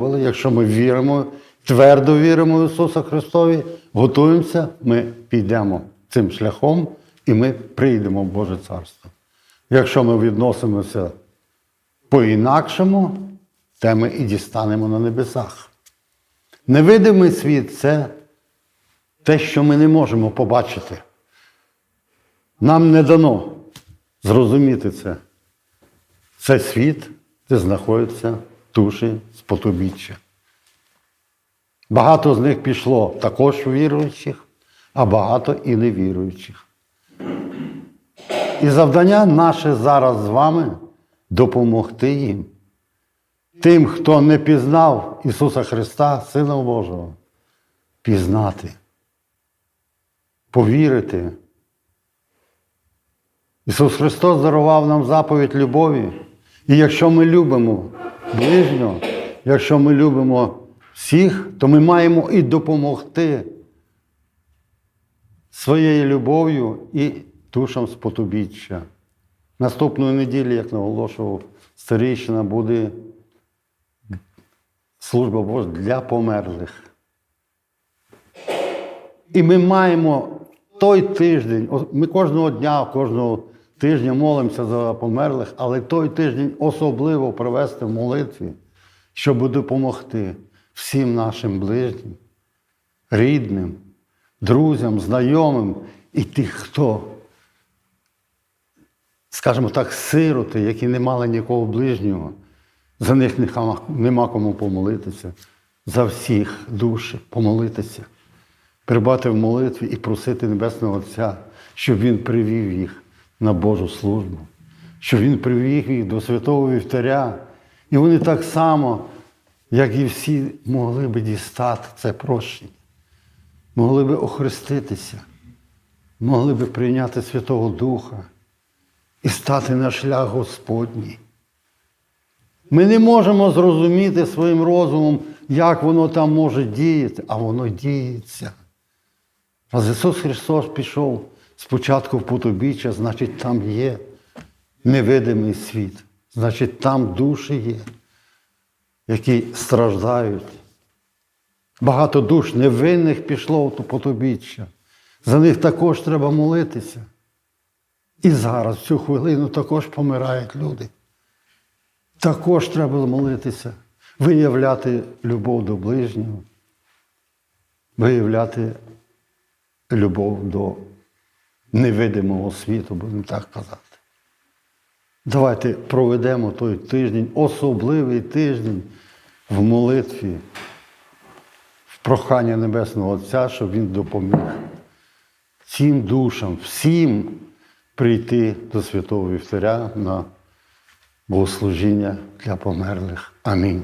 Але Якщо ми віримо, твердо віримо в Ісуса Христові, готуємося, ми підемо цим шляхом і ми прийдемо в Боже Царство. Якщо ми відносимося по-інакшому, те ми і дістанемо на небесах. Невидимий світ це те, що ми не можемо побачити. Нам не дано зрозуміти це. Це світ, де душі спотобіччя. Багато з них пішло також віруючих, а багато і невіруючих. І завдання наше зараз з вами допомогти їм. Тим, хто не пізнав Ісуса Христа, Сина Божого, пізнати, повірити. Ісус Христос дарував нам заповідь любові. І якщо ми любимо ближнього, якщо ми любимо всіх, то ми маємо і допомогти своєю любов'ю і душам спотобіччя. Наступної неділі, як наголошував старійщина, буде служба Божа для померлих. І ми маємо той тиждень, ми кожного дня, кожного тижня молимося за померлих, але той тиждень особливо провести в молитві, щоб допомогти всім нашим ближнім, рідним, друзям, знайомим і тих, хто, скажімо так, сироти, які не мали нікого ближнього, за них нема- кому помолитися, за всіх душ помолитися. Прибати в молитві і просити Небесного Отця, щоб Він привів їх на Божу службу, щоб Він привів їх до святого вівтаря. І вони так само, як і всі, могли би дістати це прощення, могли би охреститися, могли би прийняти Святого Духа і стати на шлях Господній. Ми не можемо зрозуміти своїм розумом, як воно там може діяти, а воно діється. Раз Ісус Христос пішов спочатку в потобіччя, значить, там є невидимий світ, значить, там душі є, які страждають. Багато душ невинних пішло в потобіччя. За них також треба молитися. І зараз, в цю хвилину, також помирають люди. Також треба молитися, виявляти любов до ближнього, виявляти любов до невидимого світу, будемо так казати. Давайте проведемо той тиждень, особливий тиждень в молитві, в прохання Небесного Отця, щоб Він допоміг цим душам, всім прийти до святого вівтаря на богослужіння для померлих. Амінь.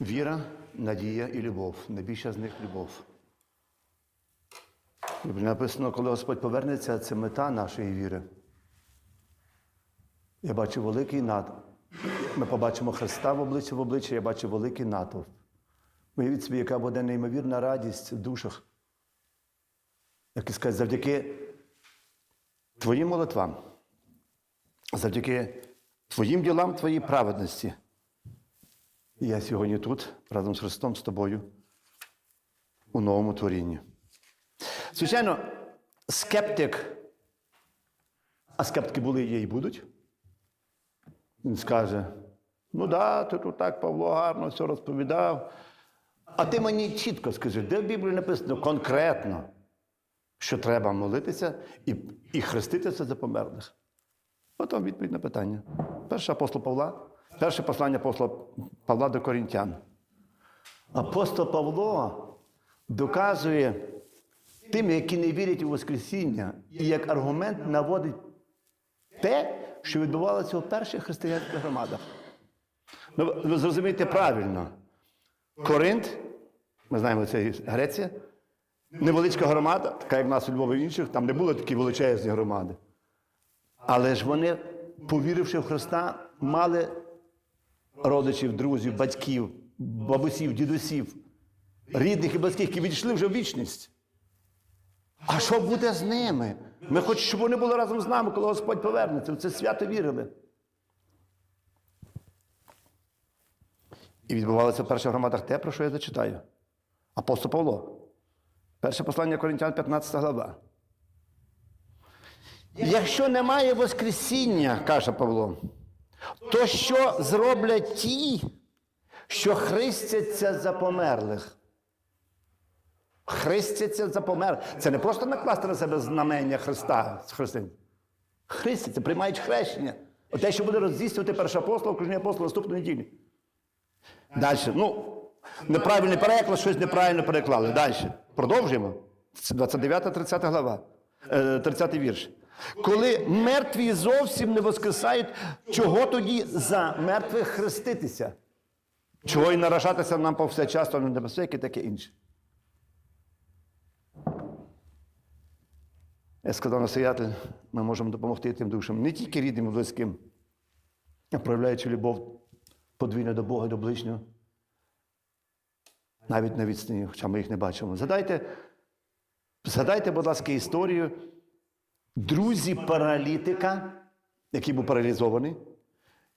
Віра, надія і любов. Найбільша з них любов. Написано, коли Господь повернеться, це мета нашої віри. Я бачу великий натовп. Ми побачимо Христа в обличчя в обличчя, я бачу великий натовп. Уявіть собі, яка буде неймовірна радість в душах. Як і сказати, завдяки твоїм молитвам, завдяки твоїм ділам, твоїй праведності. Я сьогодні тут разом з Христом з тобою у новому творінні. Звичайно, скептик, а скептики були є і будуть. Він скаже: ну да, ти тут так Павло гарно все розповідав. А ти мені чітко скажи, де в Біблії написано конкретно, що треба молитися і, і хреститися за померлих. От вам відповідь на питання. Перше апостол Павла, перше послання апостола Павла до Корінтян. Апостол Павло доказує тим, які не вірять у Воскресіння, і як аргумент наводить те, що відбувалося у перших християнських громадах. Ну, ви- зрозумієте правильно. Коринт, ми знаємо, це Греція, невеличка громада, така як в нас у Львові і інших, там не було такі величезні громади. Але ж вони, повіривши в Христа, мали родичів, друзів, батьків, бабусів, дідусів, рідних і близьких, які відійшли вже в вічність. А що буде з ними? Ми хочемо, щоб вони були разом з нами, коли Господь повернеться. В це свято вірили. І відбувалося в перших громадах те, про що я зачитаю. Апостол Павло. Перше послання Коринтян, 15 глава. Якщо немає Воскресіння, каже Павло, то що зроблять ті, що христяться за померлих? Христяться за померлих. Це не просто накласти на себе знамення Христа з Христин. Христяться, приймають хрещення. Те, що буде роздійснювати перший апостол, окружний апостол наступної неділі. Далі. Ну, неправильний переклад, щось неправильно переклали. Далі. Продовжуємо. 29-30 глава, е, 30 вірш. Коли мертві зовсім не воскресають, чого тоді за мертвих хреститися? Чого і наражатися нам повсякчасно на небезпеки, таке інше. Я сказав настоятель, ми можемо допомогти тим душам, не тільки рідним і близьким, а проявляючи любов подвійно до Бога до ближнього. Навіть на відстані, хоча ми їх не бачимо. Згадайте, згадайте, будь ласка, історію друзі паралітика, який був паралізований.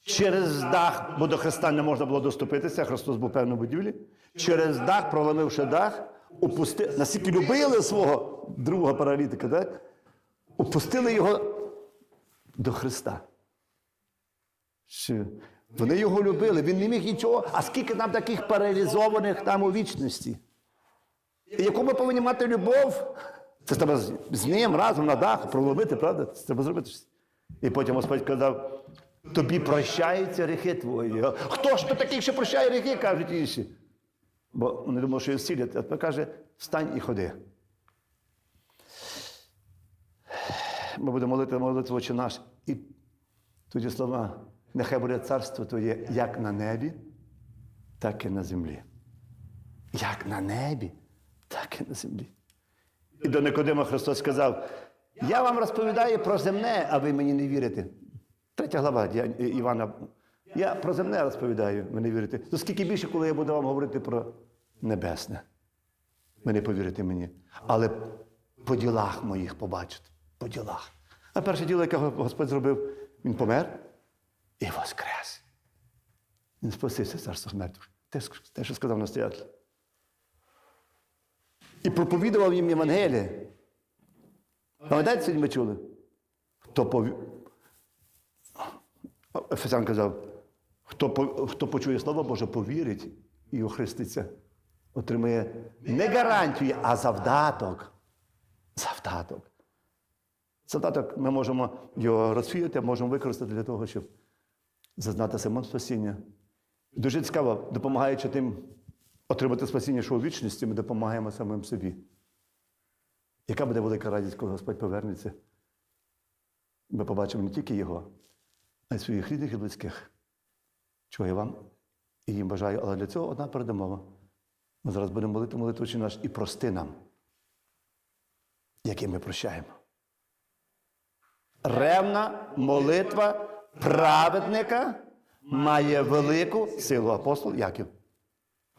Через дах, бо до Христа не можна було доступитися, Христос був в певній будівлі. Через дах, проламивши дах, упусти... настільки любили свого друга паралітика, так? опустили його до Христа. Що? Вони його любили, він не міг нічого. А скільки нам таких паралізованих там у вічності? Яку ми повинні мати любов? Це треба з, ним разом на дах проломити, правда? Це треба зробити. І потім Господь казав: тобі прощаються гріхи твої. Хто ж то такий, що прощає гріхи, кажуть інші. Бо вони думали, що його зцілять, а тепер каже, встань і ходи. Ми будемо молити молитву «Отче наш. І тоді слова, нехай буде царство Твоє як на небі, так і на землі. Як на небі, так і на землі. І до Никодима Христос сказав: Я вам розповідаю про земне, а ви мені не вірите. Третя глава Івана. Я про земне розповідаю, ви не вірите. То скільки більше, коли я буду вам говорити про небесне, ви не повірите мені. Але по ділах моїх побачите. По ділах. А перше діло, яке Господь зробив, він помер і воскрес. Він спасився з царства мертвих. Те, що сказав настоятель. І проповідував їм Євангеліє. Пам'ятаєте, сьогодні ми чули? Хто пові... Ефесян казав, хто, по- хто почує Слово Боже, повірить і охреститься, отримає не гарантію, а завдаток. Завдаток. Завдаток ми можемо його розсіяти, можемо використати для того, щоб зазнати самим спасіння. Дуже цікаво, допомагаючи тим отримати спасіння, що у вічності, ми допомагаємо самим собі. Яка буде велика радість, коли Господь повернеться? Ми побачимо не тільки Його, а й своїх рідних і близьких. Чого я вам і їм бажаю, але для цього одна передумова. Ми зараз будемо молити молитву «Отче наш і прости нам, яким ми прощаємо. Ревна молитва праведника має велику силу. Апостол Яків.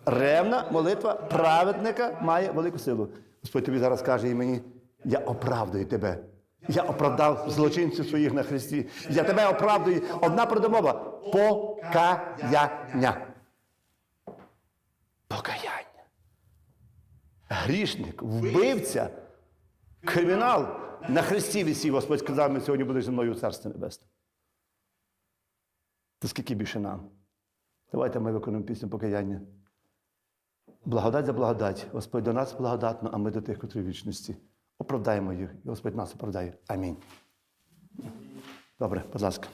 Ревна молитва праведника має велику силу. Господь тобі зараз каже і мені: я оправдую тебе. Я оправдав злочинців своїх на Христі. Я тебе оправдую. Одна передумова покаяння. Покаяння. Грішник, вбивця, кримінал на Христі висів. Господь сказав, ми сьогодні будеш зі мною у Царстві Небесне. То скільки більше нам? Давайте ми виконуємо пісню покаяння. Благодать за благодать. Господь до нас благодатно, а ми до тих, котрі вічності. Оправдаємо їх, і Господь нас оправдає. Амінь. Добре, будь ласка.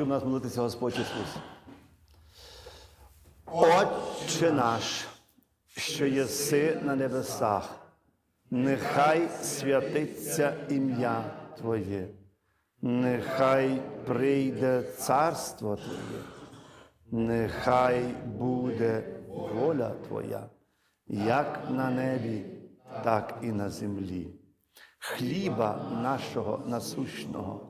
Якою вчив нас молитися Господь Ісус. Отче наш, що єси на небесах, нехай святиться ім'я Твоє, нехай прийде царство Твоє, нехай буде воля Твоя, як на небі, так і на землі. Хліба нашого насущного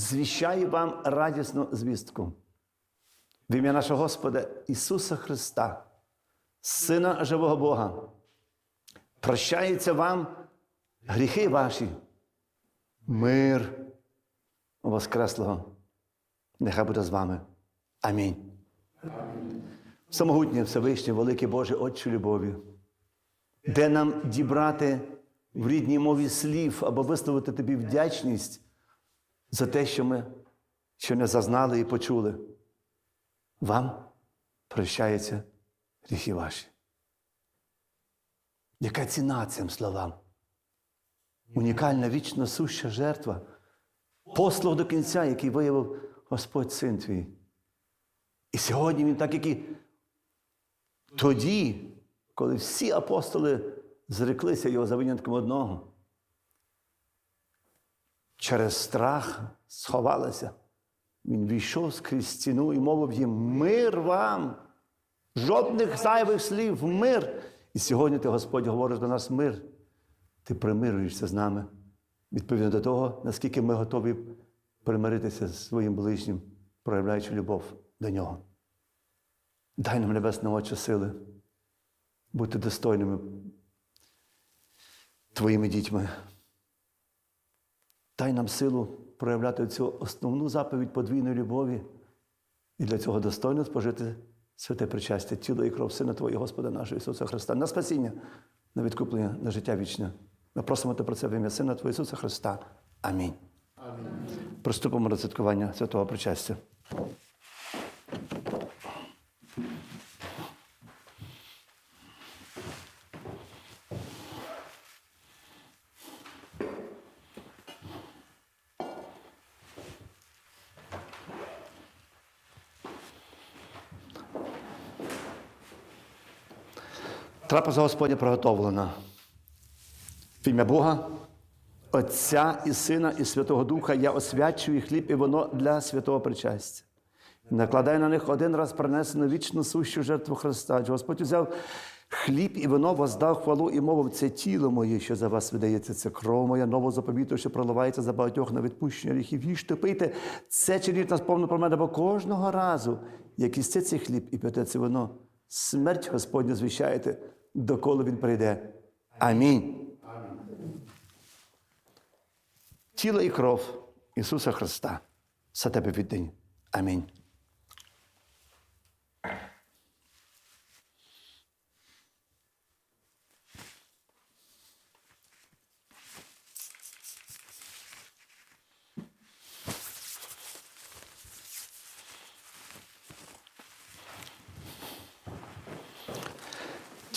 звіщаю вам радісну звістку. В ім'я нашого Господа Ісуса Христа, Сина живого Бога, прощаються вам гріхи ваші, мир Воскреслого. Нехай буде з вами. Амінь. Самогутнє Всевишнє, великий Боже, Отче любові, де нам дібрати в рідній мові слів або висловити тобі вдячність за те, що ми що не зазнали і почули. Вам прощаються гріхи ваші. Яка ціна цим словам? Унікальна вічно суща жертва, послуг до кінця, який виявив Господь Син твій. І сьогодні він так, як і тоді, коли всі апостоли зреклися його за винятком одного, через страх сховалися. Він війшов скрізь стіну і мовив їм мир вам, жодних зайвих слів, мир. І сьогодні ти, Господь, говориш до нас мир. Ти примирюєшся з нами відповідно до того, наскільки ми готові примиритися з своїм ближнім, проявляючи любов до нього. Дай нам небесне Отче сили бути достойними твоїми дітьми. Дай нам силу проявляти цю основну заповідь подвійної любові і для цього достойно спожити святе причастя, тіло і кров Сина Твого, Господа нашого Ісуса Христа, на спасіння, на відкуплення, на життя вічне. Ми просимо Тебе про це в ім'я Сина Твого Ісуса Христа. Амінь. Амінь. Приступимо до святкування святого причастя. Трапеза Господня приготовлена. В ім'я Бога, Отця і Сина, і Святого Духа я освячую хліб і воно для святого причастя. Накладай на них один раз принесену вічну сущу жертву Христа. Господь взяв хліб і вино, воздав хвалу і мовив, це тіло моє, що за вас видається, це кров моя, ново заповіту, що проливається за багатьох на відпущення гріхів. Їжте, пийте, це чиніть нас повно про мене, бо кожного разу, як істе цей хліб і п'єте це вино, смерть Господню звіщаєте, доколи він прийде. Амінь. Тіло і кров Ісуса Христа за тебе віддень. Амінь.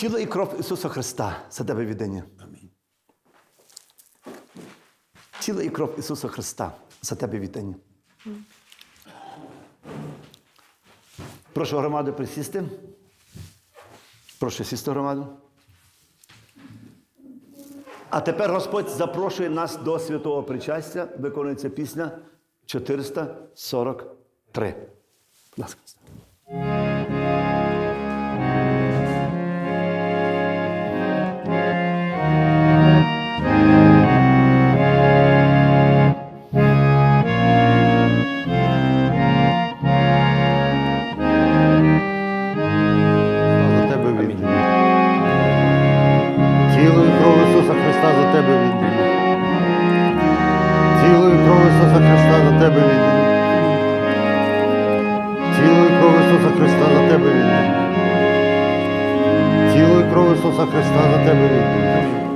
Тіло і кров Ісуса Христа за тебе віддані. Амінь. Тіло і кров Ісуса Христа за тебе віддані. Прошу громаду присісти. Прошу сісти громаду. А тепер Господь запрошує нас до святого причастя. Виконується пісня 443. Будь ласка. тебе віддам. Тіло і кров Ісуса Христа за тебе віддам.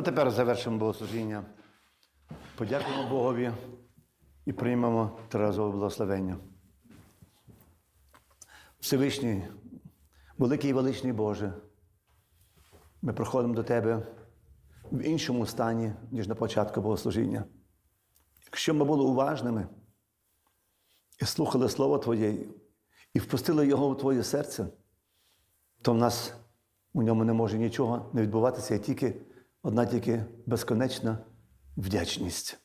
А тепер завершимо богослужіння. Подякуємо Богові і приймемо Терезове благословення. Всевишній, великий і величний Боже, ми приходимо до Тебе в іншому стані, ніж на початку богослужіння. Якщо ми були уважними і слухали Слово Твоє, і впустили його в Твоє серце, то в нас у ньому не може нічого не відбуватися, а тільки одна тільки безконечна вдячність.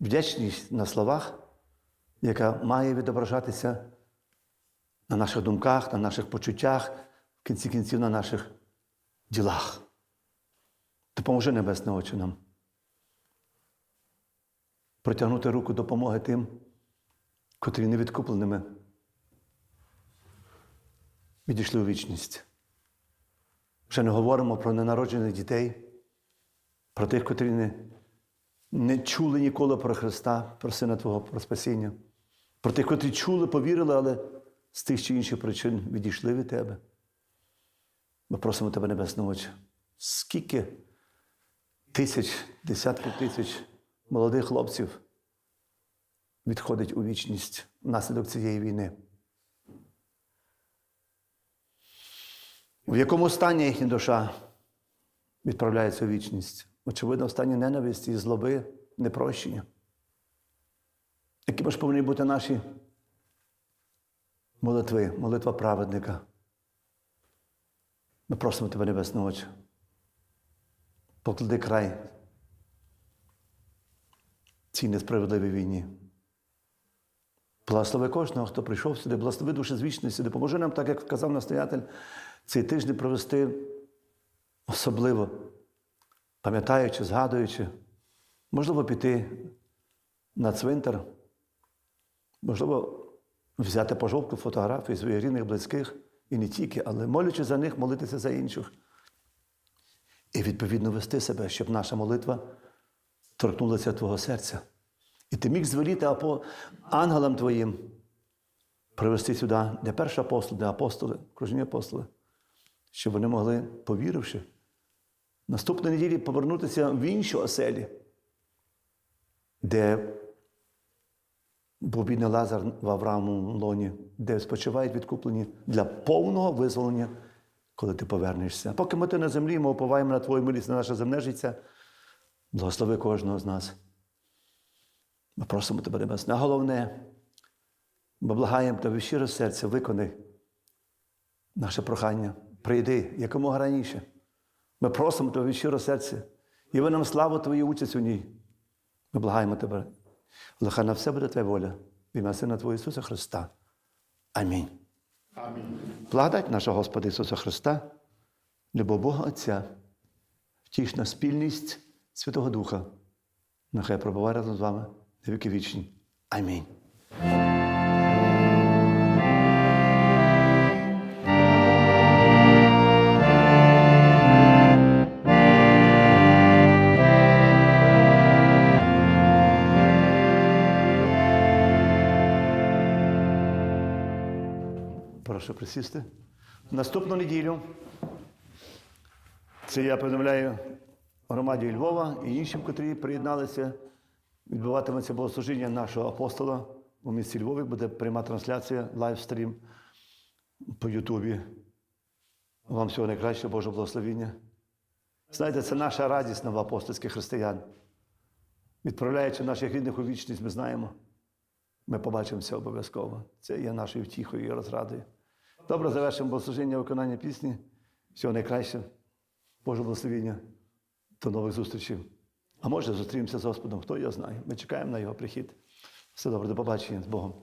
Вдячність на словах, яка має відображатися на наших думках, на наших почуттях, в кінці кінців на наших ділах. Допоможи Небесне Отче нам. Протягнути руку допомоги тим, котрі невідкупленими відійшли у вічність. Вже не говоримо про ненароджених дітей, про тих, котрі не, не чули ніколи про Христа, про Сина Твого, про спасіння, про тих, котрі чули, повірили, але з тих чи інших причин відійшли від Тебе. Ми просимо Тебе, Небесне Отче, скільки тисяч, десятків тисяч молодих хлопців відходить у вічність внаслідок цієї війни. В якому стані їхня душа відправляється у вічність? Очевидно, в стані ненависті, злоби, непрощення. Якими ж повинні бути наші молитви, молитва праведника? Ми просимо тебе, Небесне Отче. Поклади край цій несправедливій війні. Благослови кожного, хто прийшов сюди, благослови душі з вічності, допоможи нам, так як сказав настоятель, цей тиждень провести особливо, пам'ятаючи, згадуючи, можливо, піти на цвинтар, можливо, взяти пожовтку фотографії своїх рідних, близьких, і не тільки, але молячи за них, молитися за інших. І відповідно вести себе, щоб наша молитва торкнулася Твого серця. І ти міг звеліти ангелам Твоїм привести сюди не перший апостол, не апостоли, окружні апостоли, щоб вони могли, повіривши, наступної неділі повернутися в інші оселі, де був бідний Лазар в Авраамовому лоні, де спочивають відкуплені для повного визволення, коли ти повернешся. Поки ми ти на землі, ми уповаємо на Твою милість, на наше земне життя, благослови кожного з нас. Ми просимо тебе, Небесне. А головне, ми благаємо тебе щире серце, виконай наше прохання. Прийди якомога раніше. Ми просимо тебе щиро серця. І ви нам славу Твою участь у ній. Ми благаємо тебе. Але хай на все буде Твоя воля. В ім'я Сина Твого Ісуса Христа. Амінь. Амінь. Благодать нашого Господа Ісуса Христа, любов Бога Отця, втішна спільність Святого Духа. Нехай пробуває разом з вами на віки вічні. Амінь. Прошу присісти. Наступну неділю. Це я повідомляю громаді Львова і іншим, котрі приєдналися. Відбуватиметься богослужіння нашого апостола у місті Львові. Буде пряма трансляція, лайвстрім по Ютубі. Вам всього найкращого, Божого благословіння. Знаєте, це наша радість новоапостольських християн. Відправляючи наших рідних у вічність, ми знаємо. Ми побачимося обов'язково. Це є нашою втіхою і розрадою. Добре, завершимо богослужіння виконання пісні. Всього найкраще. Боже благословіння. До нових зустрічей. А може, зустрінемося з Господом, хто його знає. Ми чекаємо на його прихід. Все добре, до побачення з Богом.